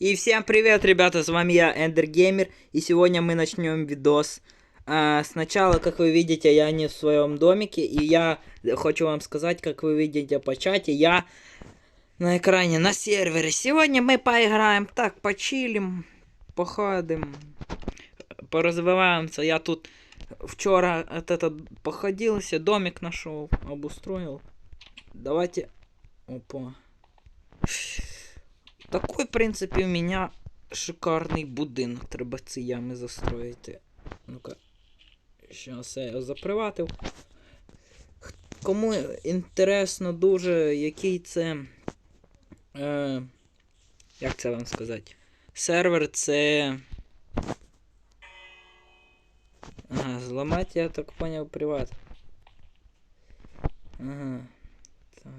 И всем привет, ребята, с вами я, Эндер Геймер, и сегодня мы начнем видос. А, сначала, как вы видите, я не в своем домике, и я хочу вам сказать, как вы видите по чате, я на экране на сервере. Сегодня мы поиграем, так, почилим, походим, поразвиваемся. Я тут вчера от этот походился, домик нашел, обустроил. Давайте, опа. Такой, в принципі, у меня шикарний будинок. Треба ці ями застроїти. Ну-ка. Щас я заприватив. Кому інтересно дуже, який це. Е, як це вам сказати? Сервер це. Ага, зламати, я так поняв, приват. Ага. Так.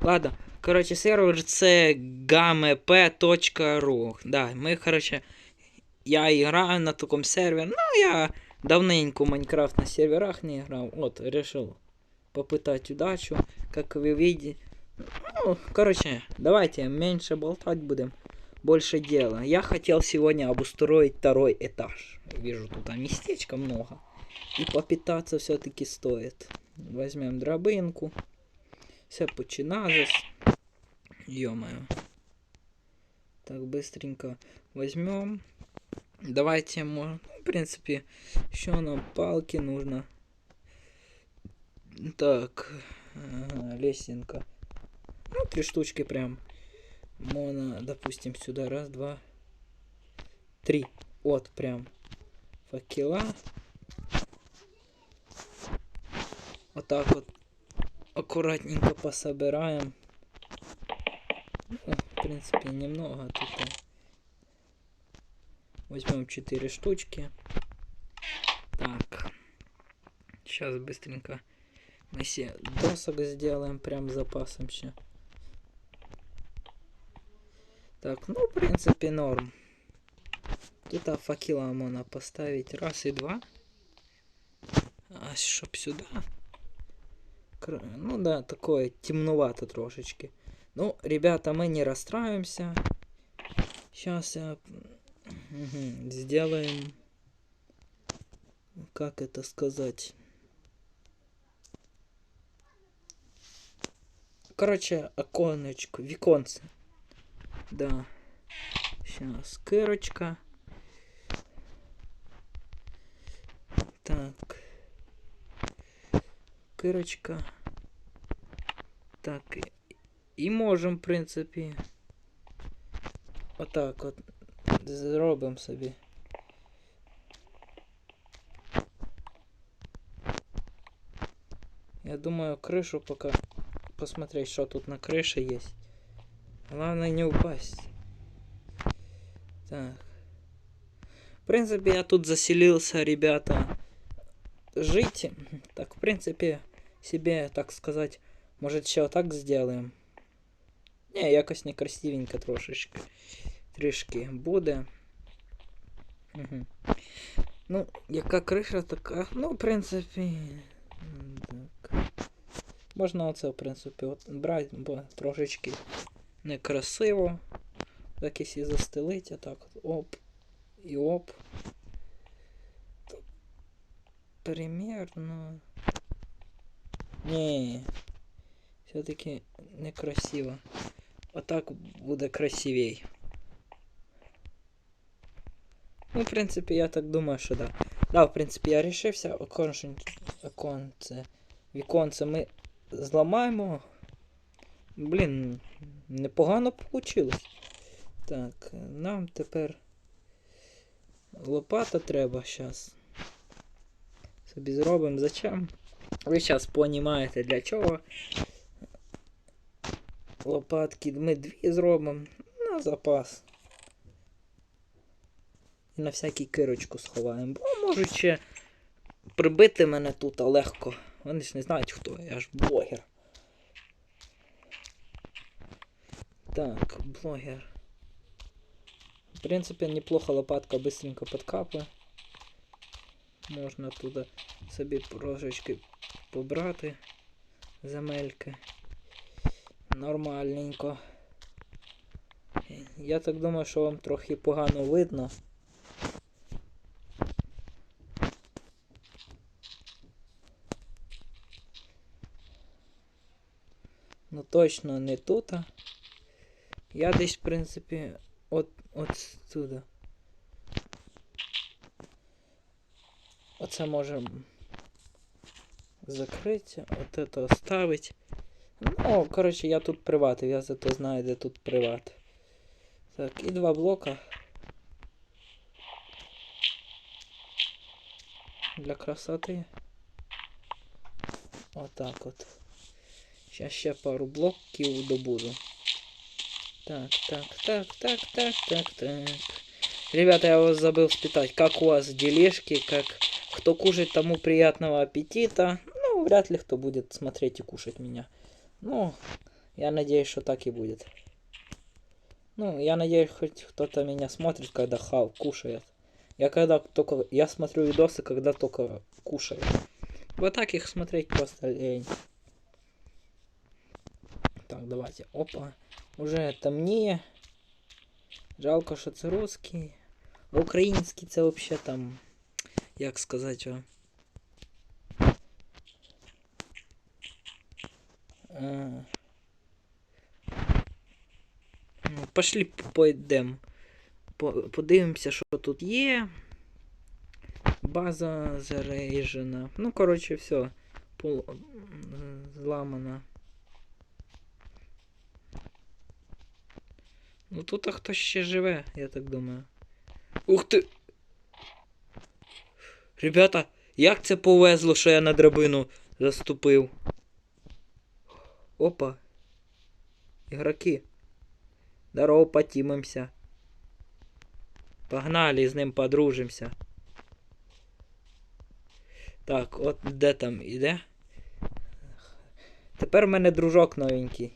Ладно. Короче, сервер це gamep.ru. Да, ми, короче, я граю на такому сервері. Ну, я давненько Майнкрафт на серверах не грав. Вот, решил попытать удачу. Как вы видите. Ну, короче, давайте меньше болтать будем. Больше дела. Я хотел сегодня обустроить второй этаж. Вижу, тут а местечко много. И попитаться все-таки стоит. Возьмем дробинку. Все починазис. Ё-моё. Так, быстренько возьмем. Давайте, ну, в принципе, еще нам палки нужно. Так, ага, лесенка. Ну, три штучки прям. Мона, допустим, сюда. Раз, два, три. Вот, прям. Факела. Вот так вот аккуратненько пособираем. Принципе, немного тут. э. Возьмем 4 штучки. Так. Сейчас быстренько мы все досок сделаем прям запасом еще. Так, ну, в принципе, норм. Тут а, факела можно поставить раз и два. А чтоб сюда. Ну да, такое темновато трошечки. Ну, ребята, мы не расстраиваемся. Сейчас я мгм, сделаем, как это сказать. Короче, оконечко, виконце. Да. Сейчас, кырочка. Так. Кырочка. Так, і- і можемо, в принципі. Отак от зробимо собі. Я думаю, крышу пока посмотреть, что тут на крыше есть. Главное не упасть. Так. В принципе, я тут заселился, ребята, жить. Так, в принципе, себе, так сказать, может, ще отак сделаем. Не, якось некрасивенько трошечки. Трішки буде. Угу. Ну, яка криша така. Ну, в принципі. Так. Можна оце, в принципі, от брати, бо трошечки некрасиво. Так якщо застелить, а так от оп. І оп. Примерно. Не. Все-таки некрасиво. Отак буде красивей. Ну, в принципі, я так думаю, що да. Да, в принципі, я рішився. Оконце. Віконце ми зламаємо. Блін, непогано вийшло. Так, нам тепер лопата треба зараз. Собі зробимо зачем? Ви зараз понімаєте для чого. Лопатки ми дві зробимо на запас. І на всякий кирочку сховаємо. Бо можуть ще прибити мене тут а легко. Вони ж не знають хто, я ж блогер. Так, блогер. В принципе, неплохо лопатка быстренько подкапає. Можна туди собі трошечки побрати земельки. Нормальненько. Я так думаю, що вам трохи погано видно. Ну точно не тут. Я десь, в принципі, от, от сюди. Оце можемо закрити, от это оставить. Ну, коротше, я тут приватив, я зато знаю, де тут приват. Так, і два блока. Для красоти. Отак от. Сейчас ще пару блоків добуду. Так, так, так, так, так, так, так. Ребята, я вас забыл спитать, как у вас делишки, как кто кушает, тому приятного аппетита. Ну, вряд ли кто будет смотреть и кушать меня. Ну, я надеюсь, что так и будет. Ну, я надеюсь, хоть кто-то меня смотрит, когда хав кушает. Я когда только... Я смотрю видосы, когда только кушаю. Вот так их смотреть просто лень. Так, давайте. Опа. Уже темніє. Жалко, що це русський. А український це взагалі там. Як сказати вам. Ну, пошли пойдемо. По подивимося, що тут є. База зарейжена. Ну, коротше, все. Пол... Зламана. Ну тут а хтось ще живе, я так думаю. Ух ти! Ребята, як це повезло, що я на драбину заступив. Опа. Ігроки. Здорово, потімимся. Погнали, з ним подружимся. Так, от де там іде? Тепер в мене дружок новенький.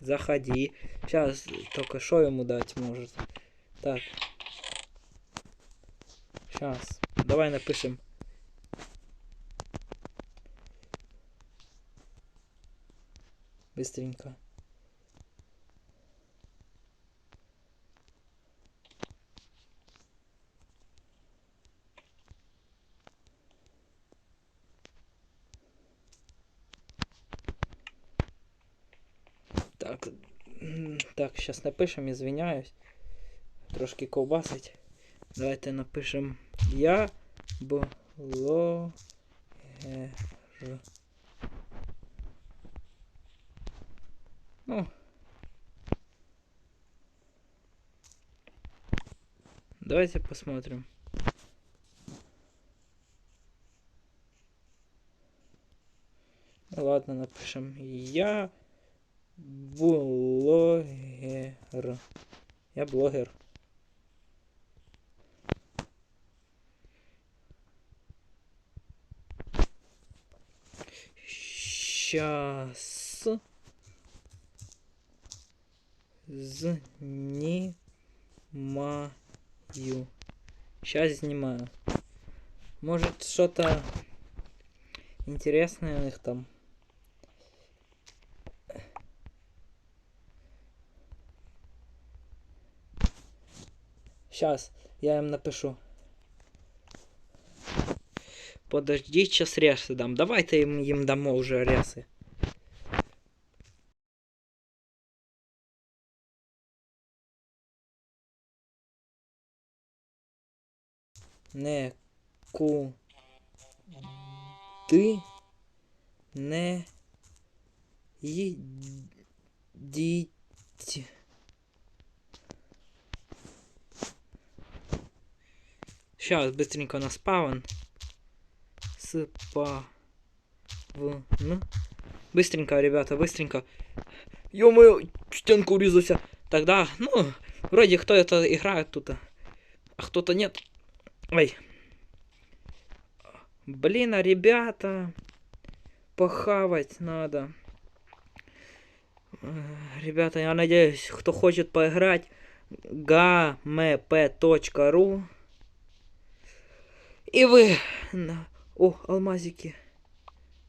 Заходи. Сейчас только что ему дать может. Так. Сейчас. Давай напишем. Быстренько. Так, так, сейчас напишем, извиняюсь. Трошки ковбасить. Давайте напишем я блогер. Ну. Давайте посмотрим. Ладно, напишем я Блогер. Я блогер. Сейчас снимаю. Сейчас снимаю. Может что-то интересное у них там. Сейчас, я им напишу. Подожди, сейчас рясы дам. Давайте им, им дамо уже рясы. Не ку ти не їдіть. Сейчас быстренько на спавн. Спавн. Быстренько, ребята, быстренько. Ё-моё, стенку урезался. Тогда, ну, вроде кто это играет тут, а кто-то нет. Ой. Блин, а ребята, похавать надо. Ребята, я надеюсь, кто хочет поиграть, gamp.ru и вы... О, алмазики.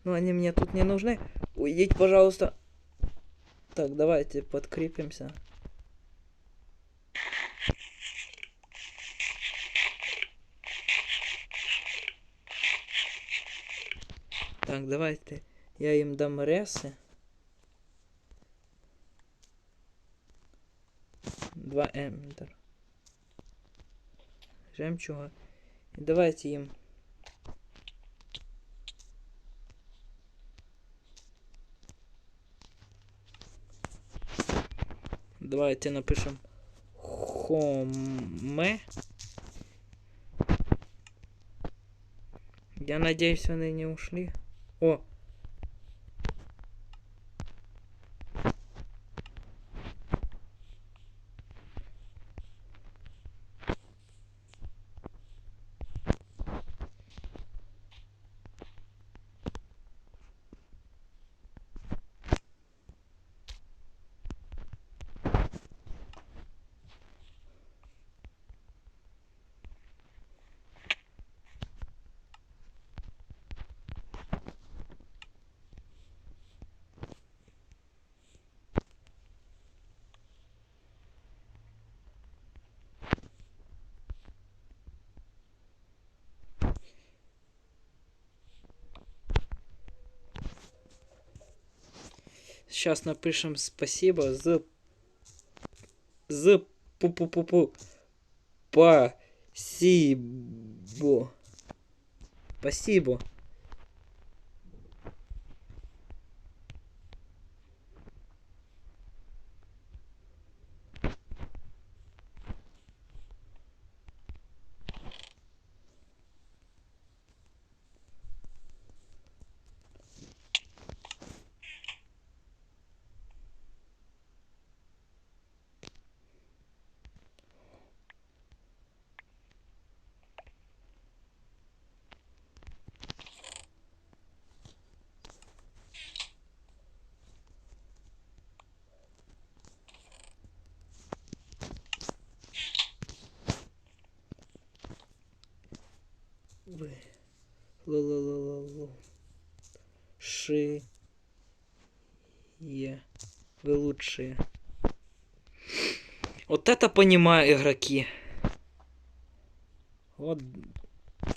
Но они мне тут не нужны. Уйдите, пожалуйста. Так, давайте подкрепимся. Так, давайте. Я їм дам реси. Два емдер. Жемчуга. І давайте їм. Давайте напишем Хоме. Я надеюсь, они не ушли. О! Сейчас напишем спасибо за... За... Пу-пу-пу-пу. Спасибо. Спасибо. Лу-лу-лу-лу-лу. Ши. Е. Вы лучшие. Вот это понимаю игроки. Вот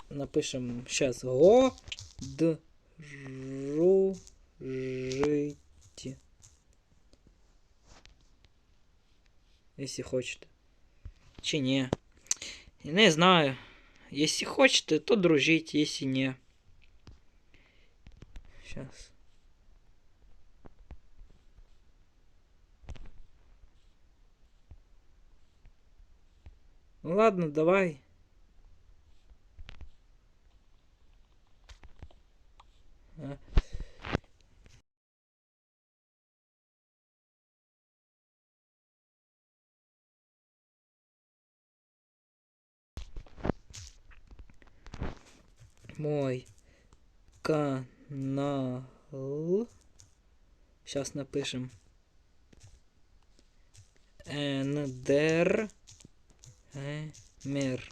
напишем сейчас го д жу жите. Если хочете. Чи не. Не знаю. Если хочете, то дружить, если не. Сейчас. Ну ладно, давай. А. Мой канал. Сейчас напишем. Эндер. Мер.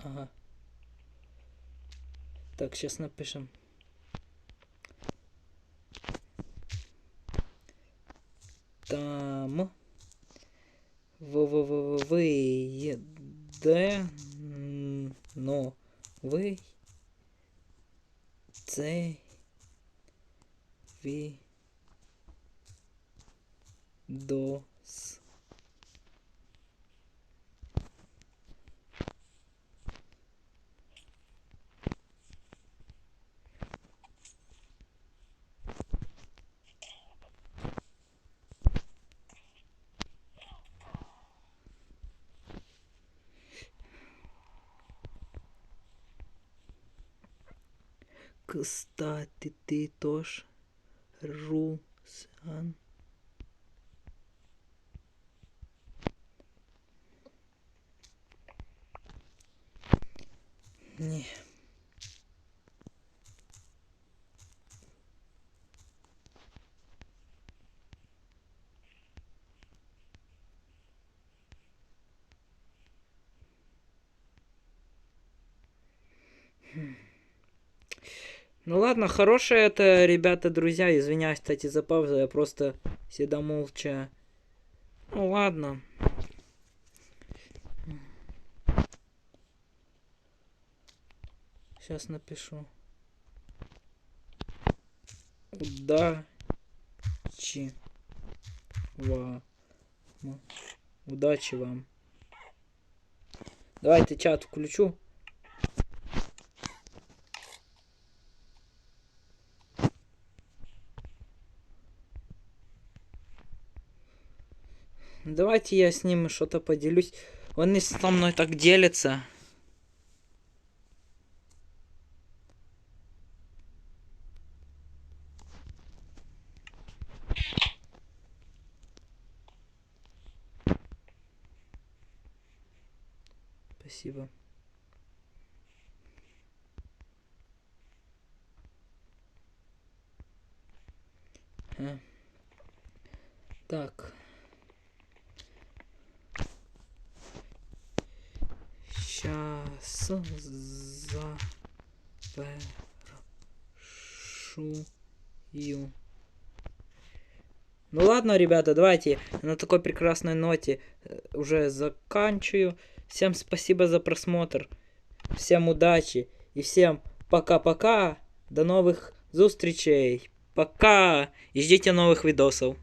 Ага. Так, сейчас напишем. Там вийде. Кстати, ти тож Руслан. Ні. Ну ладно, хорошие это, ребята, друзья. Извиняюсь, кстати, за паузу. Я просто всегда молча. Ну ладно. Сейчас напишу. Удачи вам. Удачи вам. Давайте чат включу. Давайте я с ним что-то поделюсь. Он и со мной так делится. Спасибо. А. Так. Сейчас завершую. Ну ладно, ребята, давайте на такой прекрасной ноте э, уже заканчиваю. Всем спасибо за просмотр. Всем удачи. И всем пока-пока. До новых зустрічей. Пока. И ждите новых видосов.